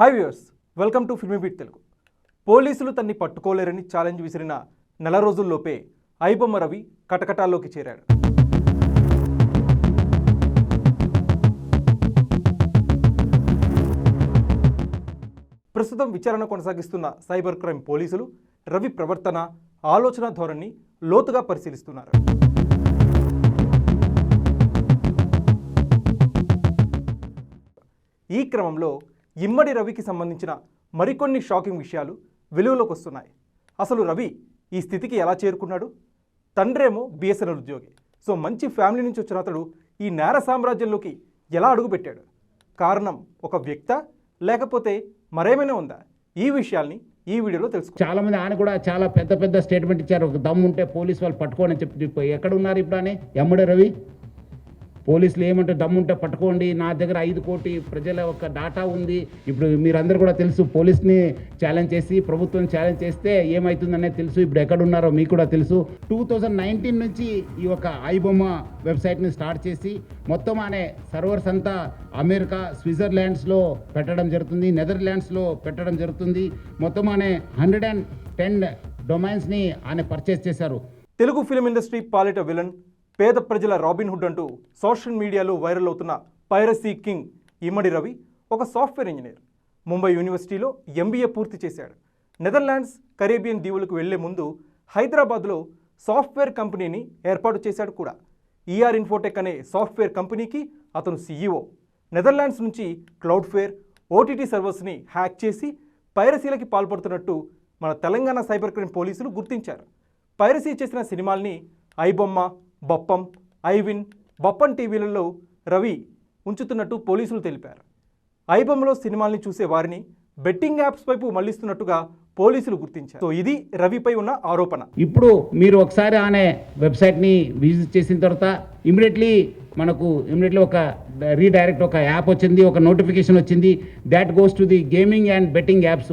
Hi viewers welcome to FilmiBeat Telugu. పోలీసులు తన్ని పట్టుకోలేరని challenge విసిరిన నెల రోజుల్లోపే ఐబొమ్మ రవి కటకటాల్లోకి చేరాడు. ప్రస్తుతం విచారణ కొనసాగిస్తున్న సైబర్ క్రైమ్ పోలీసులు రవి ప్రవర్తన ఆలోచన ధోరణి లోతుగా పరిశీలిస్తున్నారు. ఈ క్రమంలో ఇమ్మడి రవికి సంబంధించిన మరికొన్ని షాకింగ్ విషయాలు వెలుగులోకి వస్తున్నాయి. అసలు రవి ఈ స్థితికి ఎలా చేరుకున్నాడు? తండ్రేమో బిఎస్ఎన్ఎల్ ఉద్యోగి. సో మంచి ఫ్యామిలీ నుంచి వచ్చిన అతడు ఈ నేర సామ్రాజ్యంలోకి ఎలా అడుగుపెట్టాడు? కారణం ఒక వ్యక్త లేకపోతే మరేమైనా ఉందా? ఈ విషయాల్ని ఈ వీడియోలో తెలుసుకో చాలా మంది ఆయన కూడా చాలా పెద్ద పెద్ద స్టేట్మెంట్ ఇచ్చారు. ఒక దమ్ము ఉంటే పోలీసు వాళ్ళు పట్టుకోని చెప్పి చెప్పి ఎక్కడ ఉన్నారు ఇప్పుడు అని? ఎమ్మడే రవి పోలీసులు ఏమంటే దమ్ముంటే పట్టుకోండి నా దగ్గర ఐదు కోటి ప్రజల ఒక డాటా ఉంది. ఇప్పుడు మీరందరూ కూడా తెలుసు పోలీస్ని ఛాలెంజ్ చేసి ప్రభుత్వం ఛాలెంజ్ చేస్తే ఏమవుతుందనేది తెలుసు. ఇప్పుడు ఎక్కడ ఉన్నారో మీకు కూడా తెలుసు. టూ థౌజండ్ నైన్టీన్ నుంచి ఈ యొక్క ఐబొమ్మ వెబ్సైట్ని స్టార్ట్ చేసి మొత్తం అనే సర్వర్స్ అంతా అమెరికా స్విట్జర్లాండ్స్లో పెట్టడం జరుగుతుంది నెదర్లాండ్స్లో పెట్టడం జరుగుతుంది. మొత్తం అనే హండ్రెడ్ అండ్ టెన్ డొమైన్స్ని ఆయన పర్చేస్ చేశారు. తెలుగు ఫిలిం ఇండస్ట్రీ పాలిట విలన్ పేద ప్రజల రాబిన్ హుడ్ అంటూ సోషల్ మీడియాలో వైరల్ అవుతున్న పైరసీ కింగ్ ఇమ్మడి రవి ఒక సాఫ్ట్వేర్ ఇంజనీర్. ముంబై యూనివర్సిటీలో ఎంబీఏ పూర్తి చేశాడు. నెదర్లాండ్స్ కరేబియన్ దీవులకు వెళ్ళే ముందు హైదరాబాద్లో సాఫ్ట్వేర్ కంపెనీని ఏర్పాటు చేశాడు కూడా. ఈఆర్ ఇన్ఫోటెక్ అనే సాఫ్ట్వేర్ కంపెనీకి అతను సీఈఓ నెదర్లాండ్స్ నుంచి క్లౌడ్ఫేర్ ఓటీటీ సర్వర్స్ని హ్యాక్ చేసి పైరసీలకి పాల్పడుతున్నట్టు మన తెలంగాణ సైబర్ క్రైమ్ పోలీసులు గుర్తించారు. పైరసీ చేసిన సినిమాల్ని ఐబొమ్మ బప్పం ఐవిన్ బొప్పం టీవీలలో రవి ఉంచుతున్నట్టు పోలీసులు తెలిపారు. ఐబమ్లో సినిమాల్ని చూసే వారిని బెట్టింగ్ యాప్స్ వైపు మళ్ళిస్తున్నట్టుగా పోలీసులు గుర్తించారు. సో ఇది రవిపై ఉన్న ఆరోపణ. ఇప్పుడు మీరు ఒకసారి ఆనే వెబ్సైట్ని విజిట్ చేసిన తర్వాత ఇమీడియట్లీ మనకు ఇమీడియట్లీ ఒక రీడైరెక్ట్ ఒక యాప్ వచ్చింది ఒక నోటిఫికేషన్ వచ్చింది. That goes to the gaming and betting apps.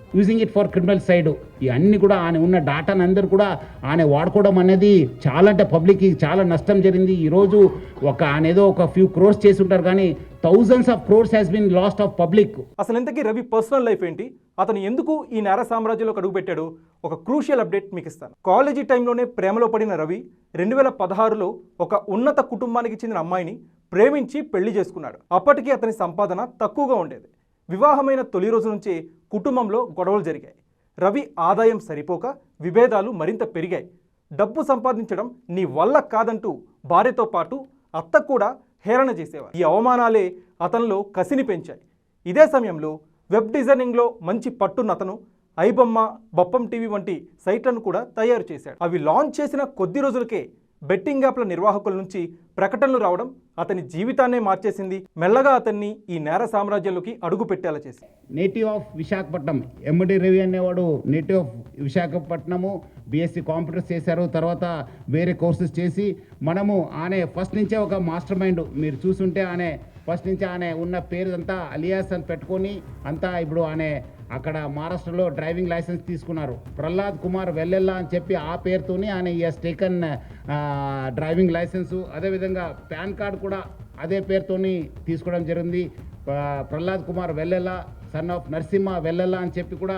using it for criminal side ఇవన్నీ కూడా ఆయన ఉన్న డాటాని అందరూ కూడా ఆయన వాడుకోవడం అనేది చాలా అంటే పబ్లిక్కి చాలా నష్టం జరిగింది. ఈరోజు ఒక ఆయన ఏదో ఒక ఫ్యూ క్రోర్స్ చేసి ఉంటారు కానీ thousands of crores has been lost of public అసలు ఇంతకీ రవి పర్సనల్ లైఫ్ ఏంటి? అతను ఎందుకు ఈ నేర సామ్రాజ్యంలోకి అడుగుపెట్టాడు ఒక క్రూషియల్ అప్డేట్ మీకు ఇస్తాను. కాలేజీ టైంలోనే ప్రేమలో పడిన రవి రెండు వేల పదహారులో ఒక ఉన్నత కుటుంబానికి చెందిన అమ్మాయిని ప్రేమించి పెళ్ళి చేసుకున్నాడు. అప్పటికి అతని సంపాదన తక్కువగా ఉండేది. వివాహమైన తొలి రోజు నుంచే కుటుంబంలో గొడవలు జరిగాయి. రవి ఆదాయం సరిపోక విభేదాలు మరింత పెరిగాయి. డబ్బు సంపాదించడం నీ వల్ల కాదంటూ భార్యతో పాటు అత్త కూడా హేళన చేసేవారు. ఈ అవమానాలే అతనిలో కసిని పెంచాయి. ఇదే సమయంలో వెబ్ డిజైనింగ్లో మంచి పట్టున్న అతను ఐబొమ్మ బొప్పం టీవీ వంటి సైట్లను కూడా తయారు చేశాడు. అవి లాంచ్ చేసిన కొద్ది రోజులకే బెట్టింగ్ యాప్ల నిర్వాహకుల నుంచి ప్రకటనలు రావడం అతని జీవితాన్నే మార్చేసింది. మెల్లగా అతన్ని ఈ నేర సామ్రాజ్యంలోకి అడుగు పెట్టేలా చేసింది. Native of Visakhapatnam MD Ravi అనేవాడు native of Visakhapatnam BSc computers చేశారు. తర్వాత వేరే కోర్సెస్ చేసి మనము ఆనే ఫస్ట్ నుంచే ఒక మాస్టర్ మైండ్ మీరు చూసుంటే ఆనే ఫస్ట్ నుంచి ఆనే ఉన్న పేరు అంతా అలియాస్ అని పెట్టుకొని అంతా ఇప్పుడు ఆనే అక్కడ మహారాష్ట్రలో డ్రైవింగ్ లైసెన్స్ తీసుకున్నారు. ప్రహ్లాద్ కుమార్ వెల్లెల్లా అని చెప్పి ఆ పేరుతోని ఆయన ఈ టేకన్ డ్రైవింగ్ లైసెన్సు అదేవిధంగా పాన్ కార్డ్ కూడా అదే పేరుతోని తీసుకోవడం జరిగింది. ప్రహ్లాద్ కుమార్ వెల్లెల్లా సన్ ఆఫ్ నరసింహ వెల్లెల్లా అని చెప్పి కూడా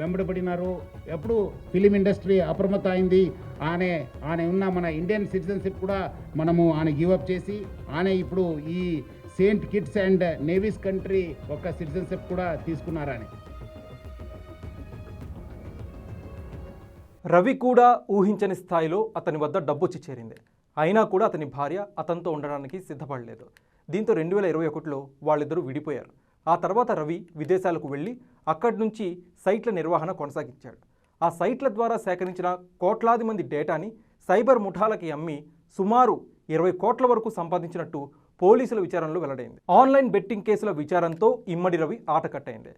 వెంబడిపడినారు. ఎప్పుడు ఫిలిం ఇండస్ట్రీ అప్రమత్త అయింది ఆనే ఆయన ఉన్న మన ఇండియన్ సిటిజన్షిప్ కూడా మనము ఆయన గివప్ చేసి ఆయన ఇప్పుడు ఈ Saint Kitts and Nevis country ఒక సిటిజన్షిప్ కూడా తీసుకున్నారని. రవి కూడా ఊహించని స్థాయిలో అతని వద్ద డబ్బు వచ్చి చేరింది. అయినా కూడా అతని భార్య అతనితో ఉండడానికి సిద్ధపడలేదు. దీంతో రెండు వేల ఇరవై ఒకటిలో వాళ్ళిద్దరూ విడిపోయారు. ఆ తర్వాత రవి విదేశాలకు వెళ్ళి అక్కడి నుంచి సైట్ల నిర్వహణ కొనసాగించాడు. ఆ సైట్ల ద్వారా సేకరించిన కోట్లాది మంది డేటాని సైబర్ ముఠాలకి అమ్మి సుమారు ఇరవై కోట్ల వరకు సంపాదించినట్టు పోలీసుల విచారణలో వెల్లడైంది. ఆన్లైన్ బెట్టింగ్ కేసుల విచారంతో ఇమ్మడి రవి ఆట కట్టయింది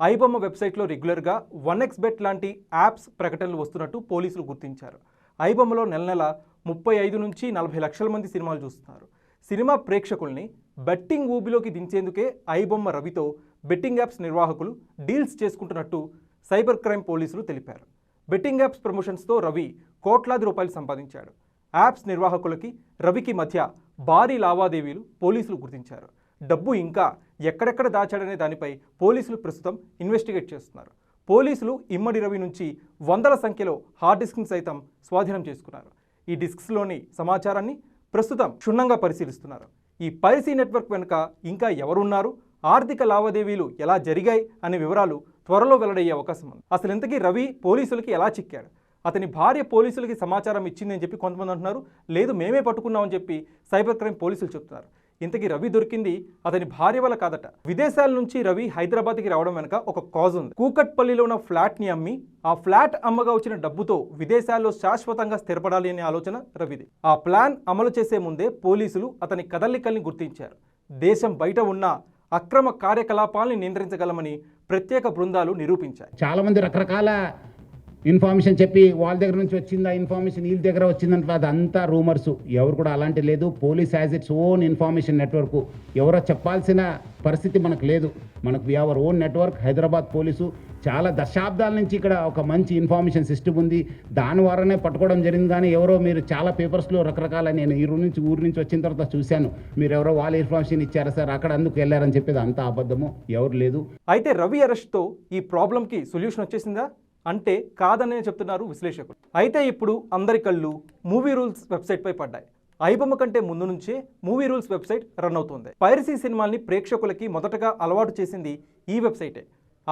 ఐబొమ్మ వెబ్సైట్లో రెగ్యులర్గా వన్ ఎక్స్ బెట్ లాంటి యాప్స్ ప్రకటనలు వస్తున్నట్టు పోలీసులు గుర్తించారు. ఐబొమ్మలో నెల నెల ముప్పై ఐదు నుంచి నలభై లక్షల మంది సినిమాలు చూస్తున్నారు. సినిమా ప్రేక్షకుల్ని బెట్టింగ్ ఊబిలోకి దించేందుకే ఐబొమ్మ రవితో బెట్టింగ్ యాప్స్ నిర్వాహకులు డీల్స్ చేసుకుంటున్నట్టు సైబర్ క్రైమ్ పోలీసులు తెలిపారు. బెట్టింగ్ యాప్స్ ప్రమోషన్స్తో రవి కోట్లాది రూపాయలు సంపాదించాడు. యాప్స్ నిర్వాహకులకి రవికి మధ్య భారీ లావాదేవీలు పోలీసులు గుర్తించారు. డబ్బు ఇంకా ఎక్కడెక్కడ దాచాడనే దానిపై పోలీసులు ప్రస్తుతం ఇన్వెస్టిగేట్ చేస్తున్నారు. పోలీసులు ఇమ్మడి రవి నుంచి వందల సంఖ్యలో హార్డ్ డిస్క్ని సైతం స్వాధీనం చేసుకున్నారు. ఈ డిస్క్స్లోని సమాచారాన్ని ప్రస్తుతం క్షుణ్ణంగా పరిశీలిస్తున్నారు. ఈ పైరసీ నెట్వర్క్ వెనుక ఇంకా ఎవరున్నారు? ఆర్థిక లావాదేవీలు ఎలా జరిగాయి? అనే వివరాలు త్వరలో వెల్లడయ్యే అవకాశం ఉంది. అసలు ఇంతకీ రవి పోలీసులకి ఎలా చిక్కాడు? అతని భార్య పోలీసులకి సమాచారం ఇచ్చిందని చెప్పి కొంతమంది అంటున్నారు. లేదు మేమే పట్టుకున్నామని చెప్పి సైబర్ క్రైమ్ పోలీసులు చెప్తున్నారు. ఇంతకీ రవి దొరికింది అతని భార్య వల్ల కాదట. విదేశాల నుంచి రవి హైదరాబాద్కి రావడం వెనక ఒక కాజ్ ఉంది. కూకట్పల్లిలో ఉన్న ఫ్లాట్ని అమ్మి ఆ ఫ్లాట్ అమ్మగా వచ్చిన డబ్బుతో విదేశాల్లో శాశ్వతంగా స్థిరపడాలి అనే ఆలోచన రవిది. ఆ ప్లాన్ అమలు చేసే ముందే పోలీసులు అతని కదలికల్ని గుర్తించారు. దేశం బయట ఉన్న అక్రమ కార్యకలాపాల్ని నియంత్రించగలమని ప్రత్యేక బృందాలు నిరూపించాయి. చాలామంది రకరకాల ఇన్ఫర్మేషన్ చెప్పి వాళ్ళ దగ్గర నుంచి వచ్చిందా ఇన్ఫర్మేషన్ వీళ్ళ దగ్గర వచ్చిందంటే అదంతా రూమర్స్. ఎవరు కూడా అలాంటి లేదు. Police as its own information network ఎవరో చెప్పాల్సిన పరిస్థితి మనకు లేదు. మనకు we our own network Hyderabad police. చాలా దశాబ్దాల నుంచి ఇక్కడ ఒక మంచి ఇన్ఫర్మేషన్ సిస్టమ్ ఉంది. దాని ద్వారానే పట్టుకోవడం జరిగింది. కానీ ఎవరో మీరు చాలా పేపర్స్లో రకరకాల నేను ఈ ఊరు నుంచి ఊరు నుంచి వచ్చిన తర్వాత చూశాను. మీరు ఎవరో వాళ్ళ ఇన్ఫర్మేషన్ ఇచ్చారా సార్? అక్కడ అందుకు వెళ్ళారని చెప్పేది అంత అబద్ధము ఎవరు లేదు. అయితే రవి అరెస్ట్తో ఈ ప్రాబ్లంకి సొల్యూషన్ వచ్చేసిందా? అంటే కాదనే చెప్తున్నారు విశ్లేషకులు. అయితే ఇప్పుడు అందరి కళ్ళు మూవీ రూల్స్ వెబ్సైట్పై పడ్డాయి. ఐబొమ్మ కంటే ముందు నుంచే మూవీ రూల్స్ వెబ్సైట్ రన్ అవుతుంది. పైరసీ సినిమాల్ని ప్రేక్షకులకి మొదటగా అలవాటు చేసింది ఈ వెబ్సైటే.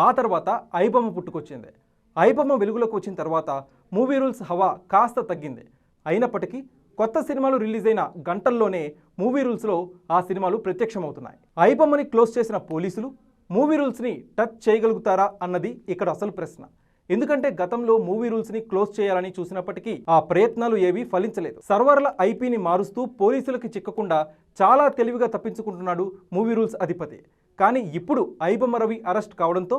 ఆ తర్వాత ఐబొమ్మ పుట్టుకొచ్చింది. ఐబొమ్మ వెలుగులోకి వచ్చిన తర్వాత మూవీ రూల్స్ హవా కాస్త తగ్గింది. అయినప్పటికీ కొత్త సినిమాలు రిలీజ్ అయిన గంటల్లోనే మూవీ రూల్స్లో ఆ సినిమాలు ప్రత్యక్షమవుతున్నాయి. ఐబొమ్మని క్లోజ్ చేసిన పోలీసులు మూవీ రూల్స్ని టచ్ చేయగలుగుతారా అన్నది ఇక్కడ అసలు ప్రశ్న. ఎందుకంటే గతంలో మూవీ రూల్స్ని క్లోజ్ చేయాలని చూసినప్పటికీ ఆ ప్రయత్నాలు ఏవీ ఫలించలేదు. సర్వర్ల ఐపీని మారుస్తూ పోలీసులకి చిక్కకుండా చాలా తెలివిగా తప్పించుకుంటున్నాడు మూవీ రూల్స్ అధిపతి. కానీ ఇప్పుడు ఐబమ్మ రవి అరెస్ట్ కావడంతో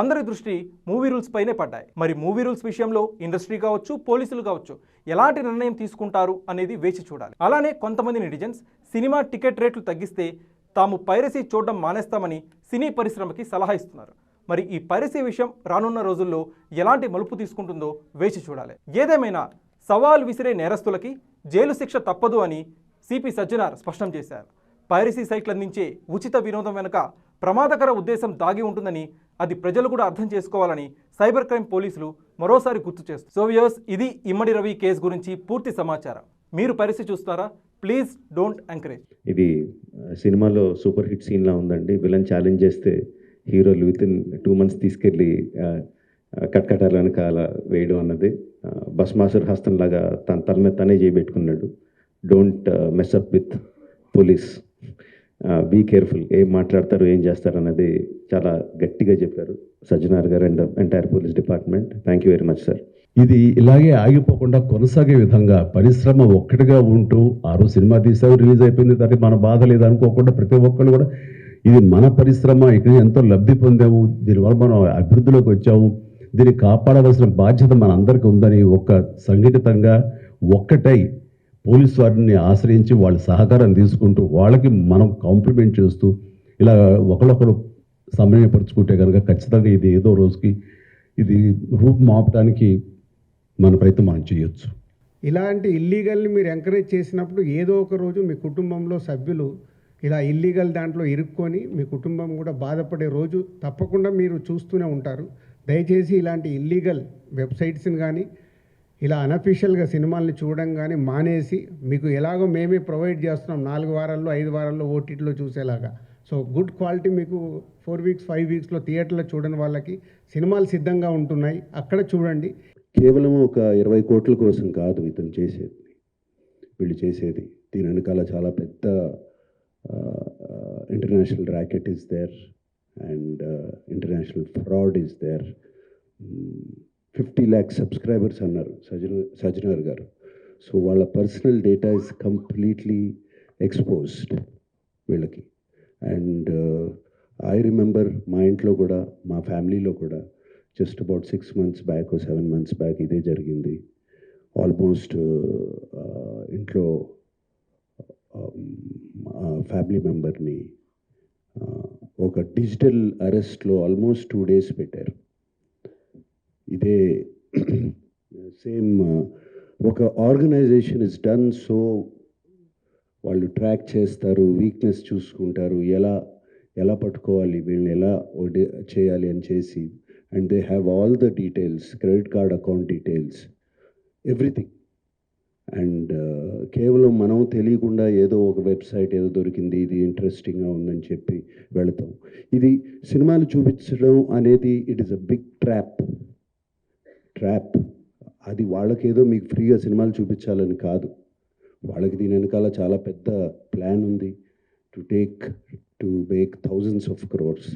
అందరి దృష్టి మూవీ రూల్స్ పైనే పడ్డాయి. మరి మూవీ రూల్స్ విషయంలో ఇండస్ట్రీ కావచ్చు పోలీసులు కావచ్చు ఎలాంటి నిర్ణయం తీసుకుంటారు అనేది వేచి చూడాలి. అలానే కొంతమంది నెటిజన్స్ సినిమా టికెట్ రేట్లు తగ్గిస్తే తాము పైరసీ చూడడం మానేస్తామని సినీ పరిశ్రమకి సలహా ఇస్తున్నారు. మరి ఈ పైరసీ విషయం రానున్న రోజుల్లో ఎలాంటి మలుపు తీసుకుంటుందో వేచి చూడాలి. ఏదేమైనా సవాల్ విసిరే నేరస్తులకి జైలు శిక్ష తప్పదు అని సిపి సజ్జనార్ స్పష్టం చేశారు. పైరసీ సైట్లు అందించే ఉచిత వినోదం వెనుక ప్రమాదకర ఉద్దేశం దాగి ఉంటుందని అది ప్రజలు కూడా అర్థం చేసుకోవాలని సైబర్ క్రైమ్ పోలీసులు మరోసారి గుర్తు చేస్తారు సో వ్యూస్ ఇది ఇమ్మడి రవి కేసు గురించి పూర్తి సమాచారం. మీరు పరిస్థితి చూస్తారా? Please don't encourage. ఇది సినిమాలో సూపర్ హిట్ సీన్లా ఉందండి. విలన్ ఛాలెంజ్ చేస్తే హీరోలు విత్ ఇన్ టూ మంత్స్ తీసుకెళ్ళి కట్కటాల వెనకాల వేయడం అన్నది భస్మాసుర్ హస్తంలాగా తన తల మీద తనే చేయబెట్టుకున్నాడు don't mess up with police be careful ఏం మాట్లాడతారు ఏం చేస్తారు అన్నది చాలా గట్టిగా చెప్పారు Sajjanar garu and entire police department. Thank you very much sir. ఇది ఇలాగే ఆగిపోకుండా కొనసాగే విధంగా పరిశ్రమ ఒక్కటిగా ఉంటూ ఆరు సినిమా తీసావు రిలీజ్ అయిపోయింది దానికి మన బాధ లేదు అనుకోకుండా ప్రతి ఒక్కరు కూడా ఇది మన పరిశ్రమ ఇక్కడ ఎంతో లబ్ధి పొందాము దీనివల్ల మనం అభివృద్ధిలోకి వచ్చాము. దీన్ని కాపాడవలసిన బాధ్యత మన అందరికీ ఉందని ఒక సంఘటితంగా ఒక్కటై పోలీస్ వారిని ఆశ్రయించి వాళ్ళ సహకారం తీసుకుంటూ వాళ్ళకి మనం కాంప్లిమెంట్ చేస్తూ ఇలా ఒకరొకరు సమన్వయపరుచుకుంటే కనుక ఖచ్చితంగా ఇది ఏదో రోజుకి ఇది రూపు మాపడానికి మన ప్రయత్నం మనం చేయొచ్చు. ఇలాంటి ఇల్లీగల్ని మీరు ఎంకరేజ్ చేసినప్పుడు ఏదో ఒక రోజు మీ కుటుంబంలో సభ్యులు ఇలా ఇల్లీగల్ దాంట్లో ఇరుక్కొని మీ కుటుంబం కూడా బాధపడే రోజు తప్పకుండా మీరు చూస్తూనే ఉంటారు. దయచేసి ఇలాంటి ఇల్లీగల్ వెబ్సైట్స్ని కానీ ఇలా అనఫీషియల్గా సినిమాల్ని చూడడం కానీ మానేసి మీకు ఎలాగో మేమే ప్రొవైడ్ చేస్తున్నాం నాలుగు వారాల్లో ఐదు వారాల్లో ఓటీటీలో చూసేలాగా. సో గుడ్ క్వాలిటీ మీకు ఫోర్ వీక్స్ ఫైవ్ వీక్స్లో థియేటర్లో చూడని వాళ్ళకి సినిమాలు సిద్ధంగా ఉంటున్నాయి. అక్కడ చూడండి. కేవలం ఒక ఇరవై కోట్ల కోసం కాదు ఇతను చేసేది. వీళ్ళు చేసేది. దీని వెనకాల చాలా పెద్ద Uh, uh, international racket is there and uh, international fraud is there. Fifty lakhs subscribers అన్నారు సజన సజనార్ గారు. సో వాళ్ళ personal data is completely exposed వీళ్ళకి. అండ్ ఐ రిమెంబర్ మా ఇంట్లో కూడా మా ఫ్యామిలీలో కూడా just about six months back seven months back ఇదే జరిగింది. ఆల్మోస్ట్ uh, ఇంట్లో ఫ్యామిలీ మెంబర్ని ఒక డిజిటల్ అరెస్ట్లో ఆల్మోస్ట్ టూ డేస్ పెట్టారు. ఇదే సేమ్ ఒక ఆర్గనైజేషన్ ఇస్ డన్ సో వాళ్ళు ట్రాక్ చేస్తారు వీక్నెస్ చూసుకుంటారు ఎలా ఎలా పట్టుకోవాలి వీళ్ళని ఎలా చేయాలి అని చేసి and they have all the details credit card account details everything. And కేవలం మనం తెలియకుండా ఏదో ఒక వెబ్సైట్ ఏదో దొరికింది ఇది ఇంట్రెస్టింగ్గా ఉందని చెప్పి వెళతాం. ఇది సినిమాలు చూపించడం అనేది it is a big trap trap అది వాళ్ళకేదో మీకు ఫ్రీగా సినిమాలు చూపించాలని కాదు. వాళ్ళకి దీని వెనకాల చాలా పెద్ద ప్లాన్ ఉంది. To take to make thousands of crores